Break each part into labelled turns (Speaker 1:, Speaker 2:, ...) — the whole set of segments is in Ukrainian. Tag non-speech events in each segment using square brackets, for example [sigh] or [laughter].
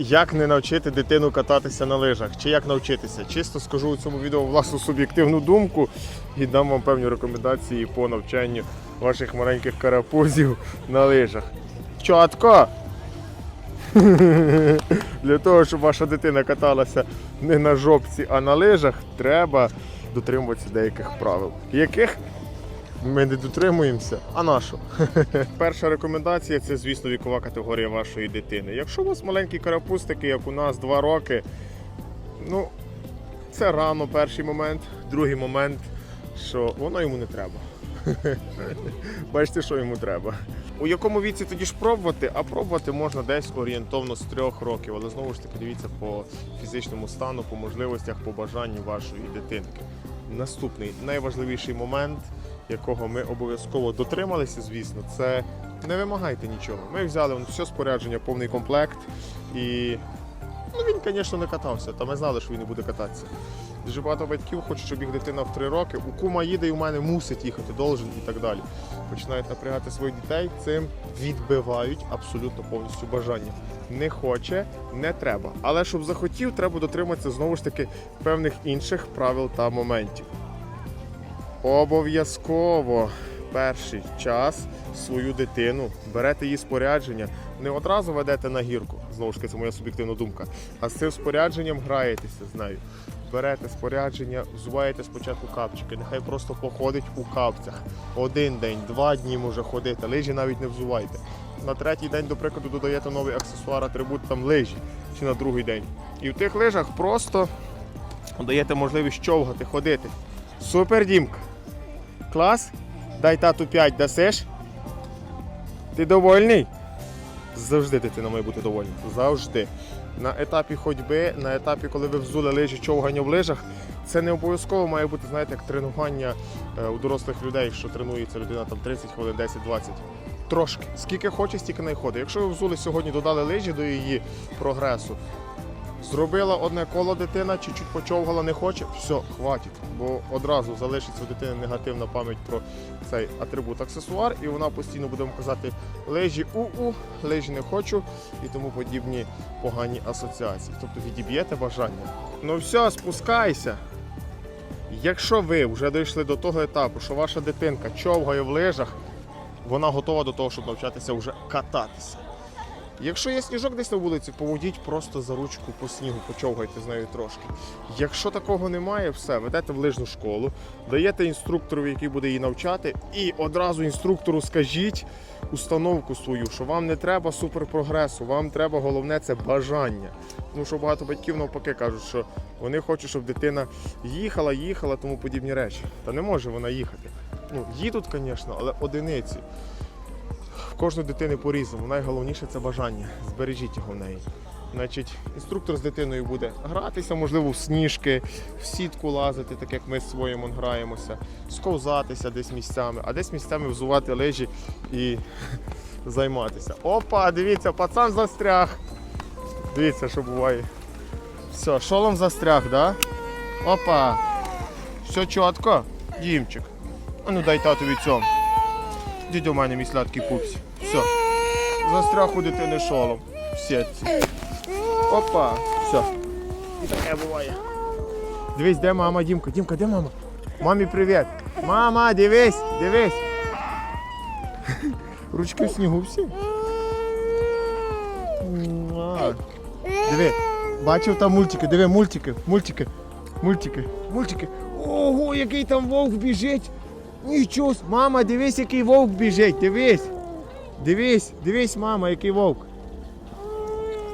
Speaker 1: Як не навчити дитину кататися на лижах? Чи як навчитися? Чисто скажу у цьому відео власну суб'єктивну думку і дам вам певні рекомендації по навчанню ваших маленьких карапузів на лижах. Чотко! [laughs] Для того, щоб ваша дитина каталася не на жопці, а на лижах, треба дотримуватися деяких правил. Яких ми не дотримуємося, а на що? [laughs] Перша рекомендація це, звісно, вікова категорія вашої дитини. Якщо у вас маленький карапуз, такий, як у нас 2 роки, ну, це рано перший момент, другий момент, що воно йому не треба. [laughs] Бачите, що йому треба. У якому віці тоді ж пробувати? А пробувати можна десь орієнтовно з трьох років, але знову ж таки дивіться по фізичному стану, по можливостях, по бажанню вашої дитинки. Наступний найважливіший момент, якого ми обов'язково дотрималися, звісно, це не вимагайте нічого. Ми взяли вон, все спорядження, повний комплект і ну, він, звісно, не катався, та ми знали, що він не буде кататися. Дуже багато батьків хочуть, щоб їх дитина в три роки. У кума їде і в мене мусить їхати, должен і так далі. Починають напрягати своїх дітей, цим відбивають абсолютно повністю бажання. Не хоче, не треба. Але щоб захотів, треба дотриматися знову ж таки певних інших правил та моментів. Обов'язково перший час свою дитину берете її спорядження, не одразу ведете на гірку, знову ж таки, це моя суб'єктивна думка. А з цим спорядженням граєтеся з нею. Берете спорядження, взуваєте спочатку капчики, нехай просто походить у капцях. Один день, два дні може ходити, лижі навіть не взувайте. На третій день, до прикладу, додаєте новий аксесуар, атрибут там лижі чи на другий день. І в тих лижах просто даєте можливість човгати, ходити. Супер, Дімка! Клас? Дай тату 5 дасиш? Ти довольний? Завжди дитина має бути довольна. Завжди. На етапі ходьби, на етапі, коли ви взули лижі, човгання в лижах, це не обов'язково має бути, знаєте, як тренування е, у дорослих людей, що тренується людина там 30 хвилин, 10-20. Трошки. Скільки хоче, стільки не ходить. Якщо ви взули сьогодні, додали лижі до її прогресу, Зробила одне коло дитина, чуть-чуть почовгала, не хоче, все, хватить. Бо одразу залишиться у дитини негативна пам'ять про цей атрибут аксесуар, і вона постійно буде казати лежі у-у, лежі не хочу і тому подібні погані асоціації. Тобто відіб'єте бажання. Ну все, спускайся. Якщо ви вже дійшли до того етапу, що ваша дитинка човгає в лижах, вона готова до того, щоб навчатися вже кататися. Якщо є сніжок десь на вулиці, поводіть просто за ручку по снігу, почовгайте з нею трошки. Якщо такого немає, все, ведете в лижну школу, даєте інструктору, який буде її навчати, і одразу інструктору скажіть установку свою, що вам не треба суперпрогресу, вам треба головне це бажання. Тому що багато батьків навпаки кажуть, що вони хочуть, щоб дитина їхала, їхала, тому подібні речі. Та не може вона їхати. Ну, їдуть, звісно, але одиниці. Кожної дитини по-різному. Найголовніше це бажання. Збережіть його в неї. Значить, інструктор з дитиною буде гратися, можливо, в сніжки, в сітку лазити, так як ми з своїм граємося, сковзатися десь місцями, а десь місцями взувати лижі і [laughs] займатися. Опа, дивіться, пацан застряг. Дивіться, що буває. Все, шолом застряг, да? Опа. Все чітко, Дімчик. А ну дай татові цьому. Іди до мене, мій сладкий пупсі. Все. Застряг у дитини шолом. В сітці. Опа. Все. І таке буває. Дивись, де мама, Дімка. Дімка, де мама? Мамі привіт. Мама, дивись, дивись. [laughs] Ручки в снігу всі. Муа. Диви, бачив там мультики, диви, мультики, мультики, мультики, мультики. Ого, який там вовк біжить. Нічого, мама, дивись, який вовк біжить, дивись. Дивись, дивись, мама, який вовк.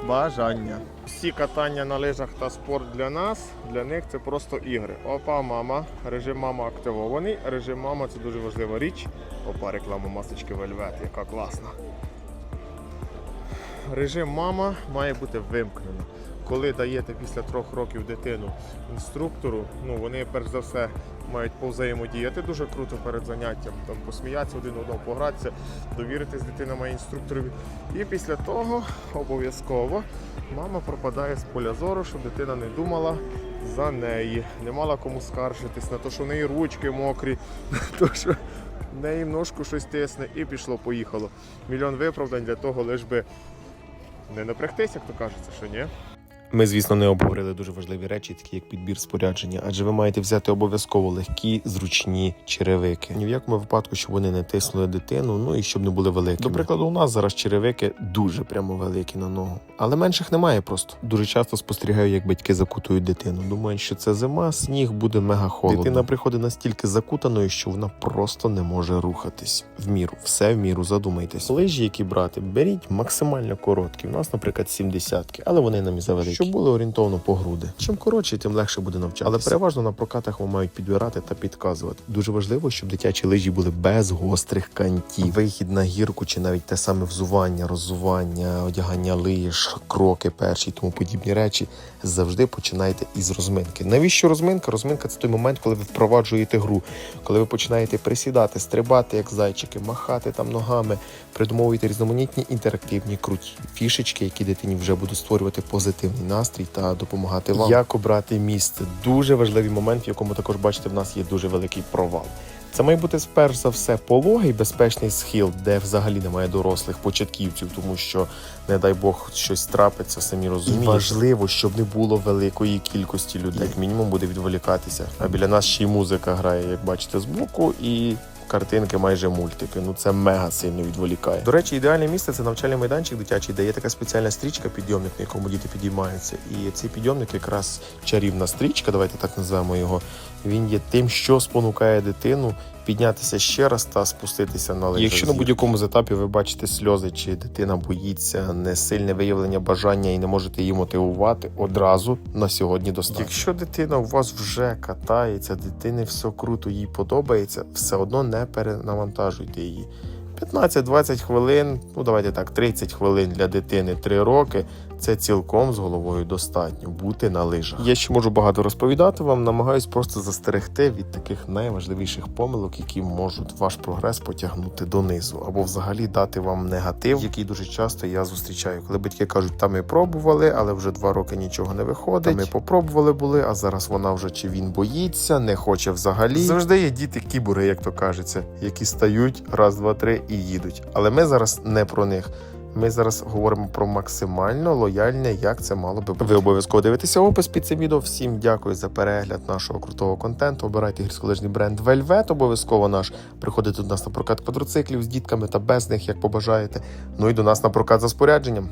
Speaker 1: Бажання. Всі катання на лижах та спорт для нас, для них це просто ігри. Опа, мама, режим мама активований. Режим мама це дуже важлива річ. Опа, реклама масочки Вельвет, яка класна. Режим мама має бути вимкнено. Коли даєте після трьох років дитину інструктору, ну вони перш за все мають повзаємодіяти дуже круто перед заняттям, там посміятися один одного, погратися, довіритись дитина має інструкторові. І після того обов'язково мама пропадає з поля зору, щоб дитина не думала за неї, не мала кому скаржитись на те, що в неї ручки мокрі, [laughs] на те, що в неї ножку щось тисне, і пішло-поїхало. Мільйон виправдань для того, лиш би Не напрягтись, як то кажеться, що ні.
Speaker 2: Ми, звісно, не обговорили дуже важливі речі, такі як підбір спорядження, адже ви маєте взяти обов'язково легкі, зручні черевики. Ні в якому випадку, щоб вони не тиснули дитину, ну і щоб не були великі. До прикладу, у нас зараз черевики дуже прямо великі на ногу, але менших немає просто. Дуже часто спостерігаю, як батьки закутують дитину. Думають, що це зима, сніг буде мега холодно. Дитина приходить настільки закутаною, що вона просто не може рухатись. В міру, все в міру, задумайтесь. Лижі, які брати, беріть максимально короткі. У нас, наприклад, 70-ки, але вони нам і завеликі. Щоб були орієнтовно по груди. Чим коротше, тим легше буде навчатися. Але переважно на прокатах вам мають підбирати та підказувати. Дуже важливо, щоб дитячі лижі були без гострих кантів. Вихід на гірку чи навіть те саме взування, роззування, одягання лиж, кроки перші і тому подібні речі. Завжди починайте із розминки. Навіщо розминка? Розминка це той момент, коли ви впроваджуєте гру, коли ви починаєте присідати, стрибати як зайчики, махати там ногами, придумовуєте різноманітні інтерактивні круті фішечки, які дитині вже будуть створювати позитивний настрій та допомагати вам. Як обрати місце? Дуже важливий момент, в якому також бачите, в нас є дуже великий провал. Це має бути перш за все пологий безпечний схил, де взагалі немає дорослих початківців, тому що, не дай Бог, щось трапиться, самі розумієте. І важливо, щоб не було великої кількості людей. Як мінімум буде відволікатися. А біля нас ще й музика грає, як бачите, збоку, і картинки майже мультики. Ну це мега сильно відволікає. До речі, ідеальне місце це навчальний майданчик дитячий, де є така спеціальна стрічка, підйомник, на якому діти підіймаються. І цей підйомник якраз чарівна стрічка, давайте так назвемо його. Він є тим, що спонукає дитину піднятися ще раз та спуститися на лижах. Якщо на будь-якому з етапі ви бачите сльози, чи дитина боїться, несильне виявлення бажання і не можете її мотивувати, одразу на сьогодні достатньо. Якщо дитина у вас вже катається, дитині все круто, їй подобається, все одно не перенавантажуйте її. 15-20 хвилин, ну давайте так, 30 хвилин для дитини 3 роки. Це цілком з головою достатньо бути на лижах. Я ще можу багато розповідати вам, намагаюсь просто застерегти від таких найважливіших помилок, які можуть ваш прогрес потягнути донизу, або взагалі дати вам негатив, який дуже часто я зустрічаю. Коли батьки кажуть, та ми пробували, але вже два роки нічого не виходить. Та ми попробували були, а зараз вона вже чи він боїться, не хоче взагалі. Завжди є діти кібури, як то кажеться, які стають раз, два, три і їдуть. Але ми зараз не про них. Ми зараз говоримо про максимально лояльне, як це мало би бути. Ви обов'язково дивитеся опис під цим відео. Всім дякую за перегляд нашого крутого контенту. Обирайте гірськолижний бренд Velvet, обов'язково наш. Приходите до нас на прокат квадроциклів з дітками та без них, як побажаєте. Ну і до нас на прокат за спорядженням.